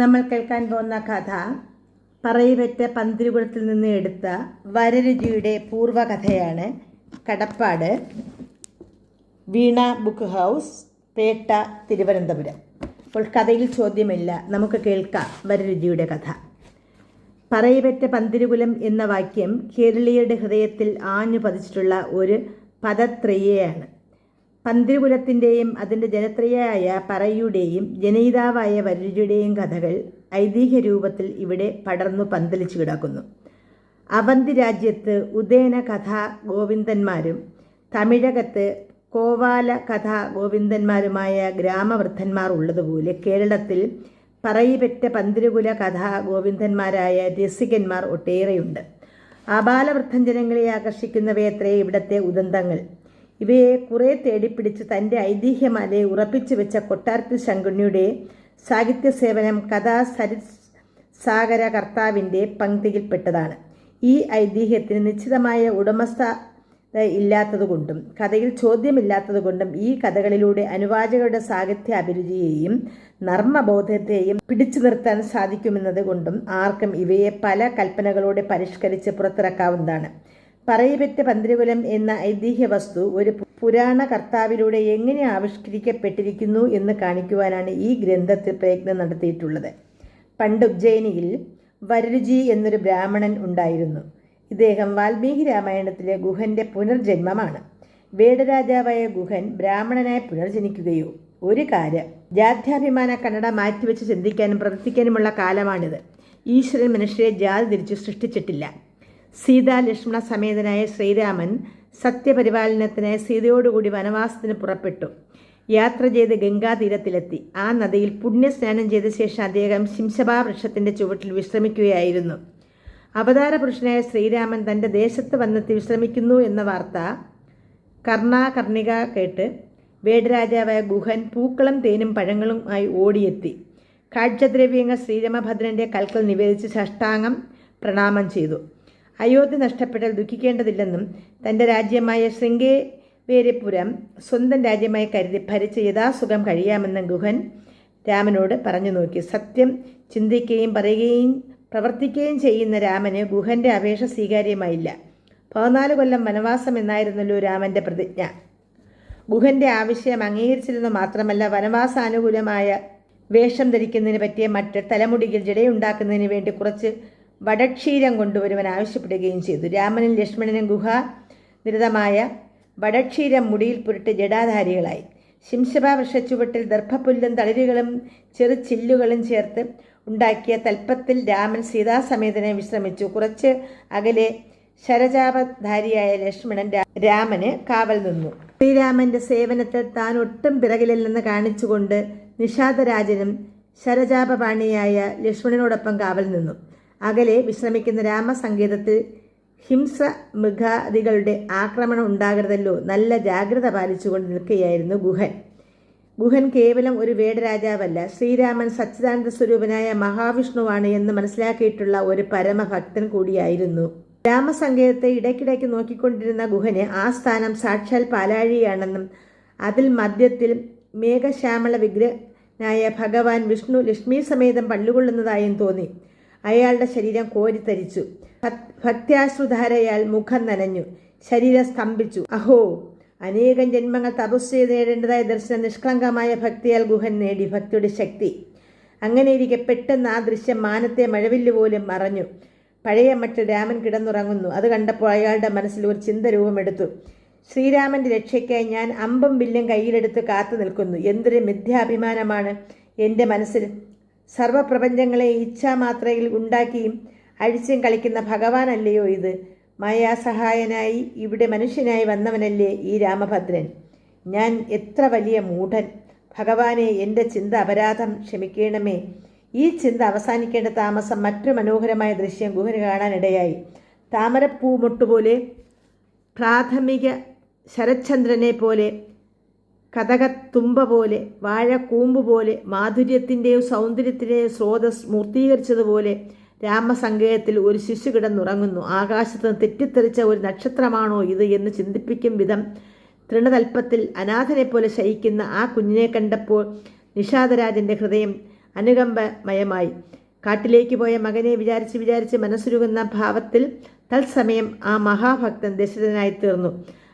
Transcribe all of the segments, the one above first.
നമ്മൾ കേൾക്കാൻ പോകുന്ന കഥ പറയിപെറ്റ പന്തിരുകുളത്തിൽ നിന്ന് എടുത്ത വരരുചിയുടെ പൂർവകഥയാണ് കടപ്പാട് വീണ ബുക്ക് ഹൗസ് പേട്ട തിരുവനന്തപുരം. അപ്പോൾ കഥയിൽ ചോദ്യമില്ല നമുക്ക് കേൾക്കാം വരരുചിയുടെ കഥ. പറയിപെറ്റ പന്തിരുകുലം എന്ന വാക്യം കേരളീയരുടെ ഹൃദയത്തിൽ ആഞ്ഞു പതിച്ചിട്ടുള്ള ഒരു പദത്രയയാണ്. പന്തിരുകുലത്തിന്റെയും അതിന്റെ ജനത്രയായ പറയുടെയും ജനയിതാവായ വരരുചിയുടെയും കഥകൾ ഐതിഹ്യ രൂപത്തിൽ ഇവിടെ പടർന്നു പന്തലിച്ചു കിടക്കുന്നു. അവന്തി രാജ്യത്ത് ഉദയന കഥാ ഗോവിന്ദന്മാരും തമിഴകത്ത് കോവാല കഥാ ഗോവിന്ദന്മാരുമായ ഗ്രാമവൃദ്ധന്മാർ ഉള്ളതുപോലെ കേരളത്തിൽ പറയിപെറ്റ പന്തിരുകുല കഥാ ഗോവിന്ദന്മാരായ രസികന്മാർ ഒട്ടേറെയുണ്ട്. അപാലവൃദ്ധൻ ജനങ്ങളെ ആകർഷിക്കുന്നവയത്രേ ഇവിടത്തെ ഉദന്തങ്ങൾ. ഇവയെ കുറെ തേടിപ്പിടിച്ച് തന്റെ ഐതിഹ്യമാലയെ ഉറപ്പിച്ചു വെച്ച കൊട്ടാരത്തിൽ ശങ്കുണ്ണിയുടെ സാഹിത്യ സേവനം കഥാ സരി സാഗര കർത്താവിന്റെ പങ്ക്തിയിൽപ്പെട്ടതാണ്. ഈ ഐതിഹ്യത്തിന് നിശ്ചിതമായ ഉടമസ്ഥ ഇല്ലാത്തതുകൊണ്ടും കഥയിൽ ചോദ്യമില്ലാത്തതുകൊണ്ടും ഈ കഥകളിലൂടെ അനുവാചകരുടെ സാഹിത്യ അഭിരുചിയെയും നർമ്മബോധത്തെയും പിടിച്ചു നിർത്താൻ സാധിക്കുമെന്നത് കൊണ്ടും ആർക്കും ഇവയെ പല കൽപ്പനകളോടെ പരിഷ്കരിച്ച് പുറത്തിറക്കാവുന്നതാണ്. പറയിപെറ്റ പന്തിരുകുലം എന്ന ഐതിഹ്യ വസ്തു ഒരു പുരാണ കർത്താവിലൂടെ എങ്ങനെ ആവിഷ്കരിക്കപ്പെട്ടിരിക്കുന്നു എന്ന് കാണിക്കുവാനാണ് ഈ ഗ്രന്ഥത്തിൽ പ്രയത്നം നടത്തിയിട്ടുള്ളത്. പണ്ട് ഉജ്ജയിനിയിൽ വരരുചി എന്നൊരു ബ്രാഹ്മണൻ ഉണ്ടായിരുന്നു. ഇദ്ദേഹം വാൽമീകി രാമായണത്തിലെ ഗുഹന്റെ പുനർജന്മമാണ്. വേടരാജാവായ ഗുഹൻ ബ്രാഹ്മണനായി പുനർജനിക്കുകയോ? ഒരു കാര്യം ജാത്യാഭിമാന കന്നഡ മാറ്റിവെച്ച് ചിന്തിക്കാനും പ്രവർത്തിക്കാനുമുള്ള കാലമാണിത്. ഈശ്വരൻ മനുഷ്യരെ ജാതി തിരിച്ച് സൃഷ്ടിച്ചിട്ടില്ല. സീതാ ലക്ഷ്മണ സമേതനായ ശ്രീരാമൻ സത്യപരിപാലനത്തിനായി സീതയോടുകൂടി വനവാസത്തിന് പുറപ്പെട്ടു. യാത്ര ചെയ്ത് ഗംഗാതീരത്തിലെത്തി. ആ നദിയിൽ പുണ്യസ്നാനം ചെയ്ത ശേഷം അദ്ദേഹം ശിംശഭാ വൃക്ഷത്തിന്റെ ചുവട്ടിൽ വിശ്രമിക്കുകയായിരുന്നു. അവതാര പുരുഷനായ ശ്രീരാമൻ തന്റെ ദേശത്ത് വന്നെത്തി വിശ്രമിക്കുന്നു എന്ന വാർത്ത കർണാകർണിക കേട്ട് വേടരാജാവായ ഗുഹൻ പൂക്കളും തേനും പഴങ്ങളുമായി ഓടിയെത്തി. കാഴ്ചദ്രവ്യങ്ങൾ ശ്രീരാമഭദ്രന്റെ കൽക്കൽ നിവേദിച്ച് ഷഷ്ടാംഗം പ്രണാമം ചെയ്തു. അയോധ്യ നഷ്ടപ്പെട്ടാൽ ദുഃഖിക്കേണ്ടതില്ലെന്നും തന്റെ രാജ്യമായ ശൃംഗേവേരപുരം സ്വന്തം രാജ്യമായി കരുതി ഭരിച്ച് യഥാസുഖം കഴിയാമെന്നും ഗുഹൻ രാമനോട് പറഞ്ഞു നോക്കി. സത്യം ചിന്തിക്കുകയും പറയുകയും പ്രവർത്തിക്കുകയും ചെയ്യുന്ന രാമന് ഗുഹന്റെ അപേക്ഷ സ്വീകാര്യമായില്ല. പതിനാല് കൊല്ലം വനവാസം എന്നായിരുന്നല്ലോ രാമന്റെ പ്രതിജ്ഞ. ഗുഹന്റെ ആവശ്യം അംഗീകരിച്ചിരുന്നു മാത്രമല്ല വനവാസാനുകൂലമായ വേഷം ധരിക്കുന്നതിന് പറ്റിയ മറ്റ് തലമുടിയിൽ ജടയുണ്ടാക്കുന്നതിന് വേണ്ടി കുറച്ച് വടക്ഷീരം കൊണ്ടുവരുവാൻ ആവശ്യപ്പെടുകയും ചെയ്തു. രാമനും ലക്ഷ്മണനും ഗുഹ നിരതമായ വടക്ഷീരം മുടിയിൽ പുരട്ട് ജടാധാരികളായി. ശിംശഭ വൃക്ഷച്ചുവട്ടിൽ ദർഭപ്പുല്ലും തളിരുകളും ചെറു ചില്ലുകളും ചേർത്ത് ഉണ്ടാക്കിയ തൽപ്പത്തിൽ രാമൻ സീതാസമേതനെ വിശ്രമിച്ചു. കുറച്ച് അകലെ ശരജാപധാരിയായ ലക്ഷ്മണൻ രാമന് കാവൽ നിന്നു. ശ്രീരാമന്റെ സേവനത്തിൽ താൻ ഒട്ടും പിറകിലല്ലെന്ന് കാണിച്ചുകൊണ്ട് നിഷാദരാജനും ശരജാപപാണിയായ ലക്ഷ്മണനോടൊപ്പം കാവൽ നിന്നു. അകലെ വിശ്രമിക്കുന്ന രാമസങ്കേതത്തിൽ ഹിംസ മൃഗാദികളുടെ ആക്രമണം ഉണ്ടാകരുതല്ലോ. നല്ല ജാഗ്രത പാലിച്ചുകൊണ്ട് നിൽക്കുകയായിരുന്നു ഗുഹൻ. ഗുഹൻ കേവലം ഒരു വേടരാജാവല്ല. ശ്രീരാമൻ സച്ചിദാനന്ദ സ്വരൂപനായ മഹാവിഷ്ണുവാണ് എന്ന് മനസ്സിലാക്കിയിട്ടുള്ള ഒരു പരമഭക്തൻ കൂടിയായിരുന്നു. രാമസങ്കേതത്തെ ഇടയ്ക്കിടയ്ക്ക് നോക്കിക്കൊണ്ടിരുന്ന ഗുഹന് ആ സ്ഥാനം സാക്ഷാൽ പാലാഴിയാണെന്നും അതിൽ മധ്യത്തിൽ മേഘശ്യാമള വിഗ്രഹനായ ഭഗവാൻ വിഷ്ണു ലക്ഷ്മി സമേതം പള്ളുകൊള്ളുന്നതായും തോന്നി. അയാളുടെ ശരീരം കോരിത്തരിച്ചു ഭക്ത്യാശ്രുധാരയാൽ മുഖം നനഞ്ഞു. ശരീരം സ്തംഭിച്ചു. അഹോ അനേകം ജന്മങ്ങൾ തപസ് ചെയ്ത് നേടേണ്ടതായ ദർശനം നിഷ്കളങ്കമായ ഭക്തിയാൽ ഗുഹൻ നേടി ഭക്തിയുടെ ശക്തി. അങ്ങനെയിരിക്കെ പെട്ടെന്ന് ആ ദൃശ്യം മാനത്തെ മഴവില്ല് പോലും മറഞ്ഞു. പഴയ മറ്റ് രാമൻ കിടന്നുറങ്ങുന്നു. അത് കണ്ടപ്പോൾ അയാളുടെ മനസ്സിൽ ഒരു ചിന്ത രൂപമെടുത്തു ശ്രീരാമന്റെ രക്ഷയ്ക്കായി ഞാൻ അമ്പും വില്ലും കയ്യിലെടുത്ത് കാത്തു നിൽക്കുന്നു. എന്തൊരു മിഥ്യാഭിമാനമാണ് എന്റെ മനസ്സിൽ. സർവപ്രപഞ്ചങ്ങളെ ഇച്ഛാമാത്രയിൽ ഉണ്ടാക്കിയും അഴിച്ചും കളിക്കുന്ന ഭഗവാനല്ലയോ ഇത്? മായാസഹായനായി ഇവിടെ മനുഷ്യനായി വന്നവനല്ലേ ഈ രാമഭദ്രൻ? ഞാൻ എത്ര വലിയ മൂഢൻ. ഭഗവാനെ എന്റെ ചിന്ത അപരാധം ക്ഷമിക്കണമേ. ഈ ചിന്ത അവസാനിക്കേണ്ട താമസം മറ്റു മനോഹരമായ ദൃശ്യം ഗുഹന് കാണാനിടയായി. താമരപ്പൂ മുട്ടുപോലെ പ്രാഥമിക ശരത്ചന്ദ്രനെ പോലെ കഥകത്തുമ്പ പോലെ വാഴക്കൂമ്പ് പോലെ മാധുര്യത്തിന്റെയും സൗന്ദര്യത്തിന്റെയും സ്രോതസ് മൂർത്തീകരിച്ചതുപോലെ രാമസങ്കേതത്തിൽ ഒരു ശിശു കിടന്നുറങ്ങുന്നു. ആകാശത്ത് തെറ്റിത്തെറിച്ച ഒരു നക്ഷത്രമാണോ ഇത് എന്ന് ചിന്തിപ്പിക്കും വിധം തൃണതൽപ്പത്തിൽ അനാഥനെ പോലെ ശയിക്കുന്ന ആ കുഞ്ഞിനെ കണ്ടപ്പോൾ നിഷാദരാജന്റെ ഹൃദയം അനുകമ്പമയമായി. കാട്ടിലേക്ക് പോയ മകനെ വിചാരിച്ച് വിചാരിച്ച് മനസ്സുരുകുന്ന ഭാവത്തിൽ തത്സമയം ആ മഹാഭക്തൻ ദശരഥനായി തീർന്നു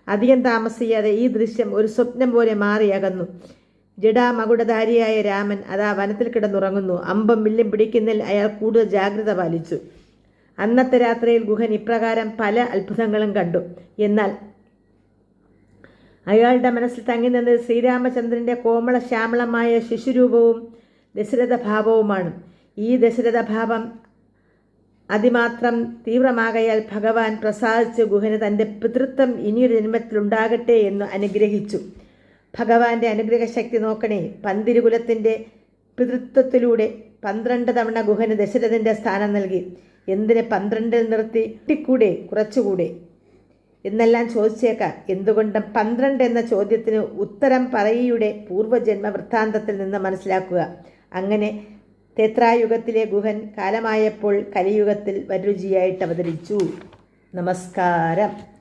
അധികം താമസിയാതെ ഈ ദൃശ്യം ഒരു സ്വപ്നം പോലെ മാറിയകന്നു ജഡാമകുടധാരിയായ രാമൻ അതാ വനത്തിൽ കിടന്നുറങ്ങുന്നു. അമ്പം വില്ലും പിടിക്കുന്നതിൽ അയാൾ കൂടുതൽ ജാഗ്രത പാലിച്ചു. അന്നത്തെ രാത്രിയിൽ ഗുഹൻ ഇപ്രകാരം പല അത്ഭുതങ്ങളും കണ്ടു. എന്നാൽ അയാളുടെ മനസ്സിൽ തങ്ങി നിന്നത് ശ്രീരാമചന്ദ്രന്റെ കോമള ശ്യാമളമായ ശിശുരൂപവും ദശരഥ ഭാവവുമാണ് ഈ ദശരഥ ഭാവം അതിമാത്രം തീവ്രമാകയാൽ ഭഗവാൻ പ്രസാദിച്ച് ഗുഹന് തന്റെ പിതൃത്വം ഇനിയൊരു ജന്മത്തിൽ ഉണ്ടാകട്ടെ എന്ന് അനുഗ്രഹിച്ചു. ഭഗവാന്റെ അനുഗ്രഹശക്തി നോക്കണേ പന്തിരുകുലത്തിന്റെ പിതൃത്വത്തിലൂടെ പന്ത്രണ്ട് തവണ ഗുഹന് ദശരഥന്റെ സ്ഥാനം നൽകി. എന്തിനെ പന്ത്രണ്ടിൽ നിർത്തി? കിട്ടിക്കൂടെ കുറച്ചുകൂടെ. എന്നെല്ലാം ചോദിച്ചേക്കാം എന്തുകൊണ്ടും പന്ത്രണ്ട് എന്ന ചോദ്യത്തിന് ഉത്തരം പറയിയുടെ പൂർവജന്മ വൃത്താന്തത്തിൽ നിന്ന് മനസ്സിലാക്കുക. അങ്ങനെ തേത്രായുഗത്തിലെ ഗുഹൻ കാലമായപ്പോൾ കലിയുഗത്തിൽ വരരുചിയായിട്ട് അവതരിച്ചു. നമസ്കാരം.